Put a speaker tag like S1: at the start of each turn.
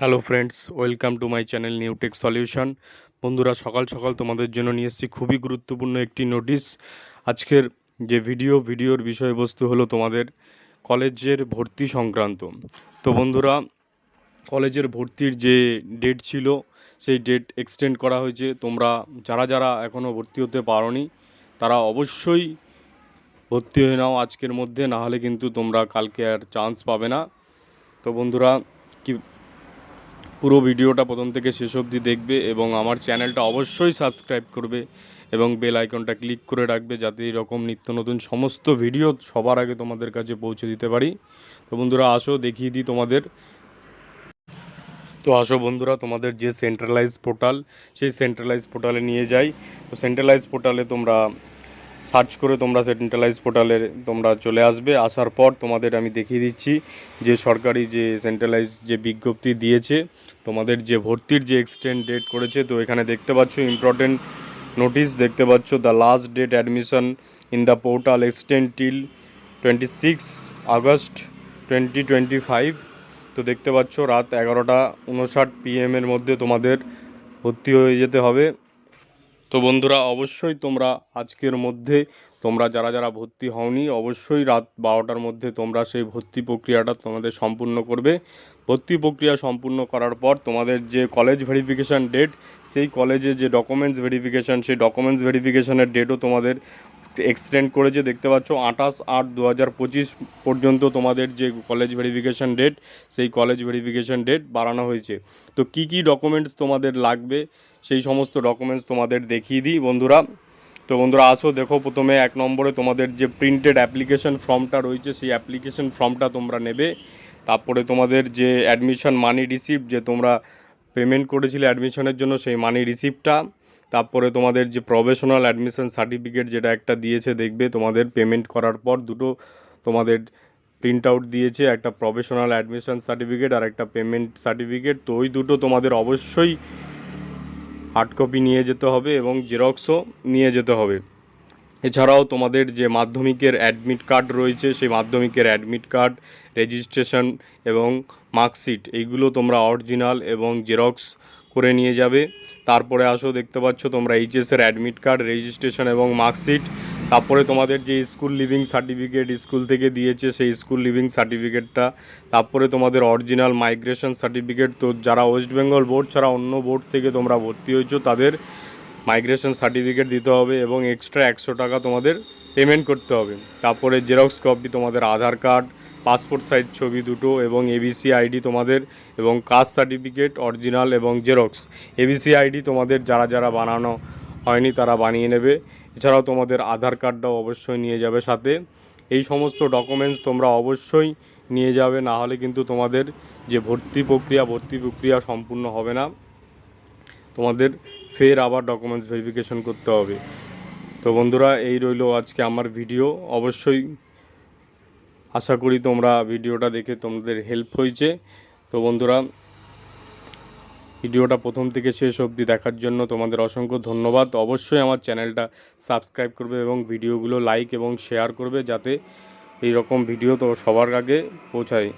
S1: Hello friends welcome to my channel Newtech solution বন্ধুরা, সকাল সকাল তোমাদের জন্য নিয়ে এসেছি খুবই গুরুত্বপূর্ণ একটি নোটিশ আজকের যে ভিডিও ভিডিওর বিষয়বস্তু হলো তোমাদের কলেজের ভর্তি সংক্রান্ত। তো বন্ধুরা, কলেজের ভর্তির যে ডেট ছিল, সেই ডেট এক্সটেন্ড করা হয়েছে। তোমরা, যারা যারা এখনও ভর্তি হতে পারোনি, তারা অবশ্যই ভর্তি হয়ে নাও আজকের মধ্যে, না হলে কিন্তু তোমরা কালকে আর চান্স পাবে না। তো বন্ধুরা, কি পুরো ভিডিওটা প্রথম থেকে শেষ অবধি দেখবে এবং আমার চ্যানেলটা অবশ্যই সাবস্ক্রাইব করবে এবং বেল আইকনটা ক্লিক করে রাখবে যাতে এরকম নিত্য নতুন সমস্ত ভিডিও সবার আগে তোমাদের কাছে পৌঁছে দিতে পারি। তো বন্ধুরা, আসো, দেখিয়ে দিই তোমাদের। তো আসো বন্ধুরা, তোমাদের যে সেন্ট্রালাইজ পোর্টাল সেই সেন্ট্রালাইজ পোর্টালে নিয়ে যাই। তো সেন্ট্রালাইজ পোর্টালে তোমরা সার্চ করে তোমরা সেন্ট্রালাইজ পোর্টালে তোমরা চলে আসবে। আসার পর তোমাদের আমি দেখিয়ে দিচ্ছি যে সরকারি যে সেন্ট্রালাইজ যে বিজ্ঞপ্তি দিয়েছে, তোমাদের যে ভর্তির যে এক্সটেন্ড ডেট করেছে, তো এখানে দেখতে পাচ্ছ ইম্পর্টেন্ট নোটিশ দেখতে পাচ্ছ the last date admission in the portal extend till twenty six August twenty twenty five তো দেখতে পাচ্ছ রাত এগারোটা উনষাট পিএমের মধ্যে তোমাদের ভর্তি হয়ে যেতে হবে। তো বন্ধুরা, অবশ্যই তোমরা আজকের মধ্যে, তোমরা যারা যারা ভর্তি হওনি, অবশ্যই রাত বারোটার মধ্যে তোমরা সেই ভর্তি প্রক্রিয়াটা তোমাদের সম্পূর্ণ করবে। ভর্তি প্রক্রিয়া সম্পূর্ণ করার পর তোমাদের যে কলেজ ভেরিফিকেশান ডেট সেই কলেজে যে ডকুমেন্টস ভেরিফিকেশান সেই ডকুমেন্টস ভেরিফিকেশানের ডেটও তোমাদের এক্সটেন্ড করেছে। দেখতে পাচ্ছ, আঠাশ আট দু পর্যন্ত তোমাদের যে কলেজ ভেরিফিকেশান ডেট সেই কলেজ ভেরিফিকেশান ডেট বাড়ানো হয়েছে। তো কি কি ডকুমেন্টস তোমাদের লাগবে, সেই সমস্ত ডকুমেন্টস তোমাদের দেখিয়ে দিই বন্ধুরা। তো বন্ধুরা, আসো, দেখো, প্রথমে এক নম্বরে তোমাদের যে প্রিন্টেড অ্যাপ্লিকেশন ফর্মটা রয়েছে, সেই অ্যাপ্লিকেশন ফর্মটা তোমরা নেবে। তারপরে তোমাদের যে অ্যাডমিশন মানি রিসিপ্ট যে তোমরা পেমেন্ট করেছিলে অ্যাডমিশনের জন্য সেই মানি রিসিপ্টটা তারপরে তোমাদের যে প্রফেশনাল অ্যাডমিশন সার্টিফিকেট যেটা একটা দিয়েছে দেখবে তোমাদের পেমেন্ট করার পর দুটো তোমাদের প্রিন্ট আউট দিয়েছে, একটা প্রফেশনাল অ্যাডমিশন সার্টিফিকেট আর একটা পেমেন্ট সার্টিফিকেট তো ওই দুটো তোমাদের অবশ্যই হার্ড কপি নিয়ে যেতে হবে এবং জেরক্সও নিয়ে যেতে হবে। এছাড়াও তোমাদের যে মাধ্যমিকের অ্যাডমিট কার্ড রয়েছে, সেই মাধ্যমিকের অ্যাডমিট কার্ড রেজিস্ট্রেশন এবং মার্কশিট এইগুলো তোমরা অরিজিনাল এবং জেরক্স করে নিয়ে যাবে। তারপরে আসো, দেখতে পাচ্ছ তোমরা এইচএসের অ্যাডমিট কার্ড রেজিস্ট্রেশন এবং মার্কশিট তারপরে তোমাদের যে স্কুল লিভিং সার্টিফিকেট স্কুল থেকে দিয়েছে, সেই স্কুল লিভিং সার্টিফিকেটটা তারপরে তোমাদের অরিজিনাল মাইগ্রেশন সার্টিফিকেট তো যারা ওয়েস্ট বেঙ্গল বোর্ড ছাড়া অন্য বোর্ড থেকে তোমরা ভর্তি হয়েছো, তাদের মাইগ্রেশন সার্টিফিকেট দিতে হবে এবং এক্সট্রা একশো টাকা তোমাদের পেমেন্ট করতে হবে। তারপরে জেরক্স কপি তোমাদের আধার কার্ড, পাসপোর্ট সাইজ ছবি দুটো এবং এবিসি আইডি তোমাদের এবং কাস্ট সার্টিফিকেট অরিজিনাল এবং জেরক্স। এবিসি আইডি তোমাদের যারা যারা বানানো হয়নি তারা বানিয়ে নেবে। এছাড়াও তোমাদের আধার কার্ডটাও অবশ্যই নিয়ে যাবে সাথে। এই সমস্ত ডকুমেন্টস তোমরা অবশ্যই নিয়ে যাবে, না হলে কিন্তু তোমাদের যে ভর্তি প্রক্রিয়া ভর্তি প্রক্রিয়া সম্পূর্ণ হবে না। তোমাদের ফের আবার ডকুমেন্টস ভেরিফিকেশন করতে হবে। তো বন্ধুরা, এই রইল আজকে আমার ভিডিও অবশ্যই আশা করি তোমরা ভিডিওটা দেখে তোমাদের হেল্প হয়েছে। তো বন্ধুরা ভিডিওটা প্রথম থেকে শেষ অবধি দেখার জন্য তোমাদের অসংখ্য ধন্যবাদ। অবশ্যই আমার চ্যানেলটা সাবস্ক্রাইব করবে এবং ভিডিওগুলো লাইক এবং শেয়ার করবে যাতে এই রকম ভিডিও তো সবার আগে পৌঁছায়।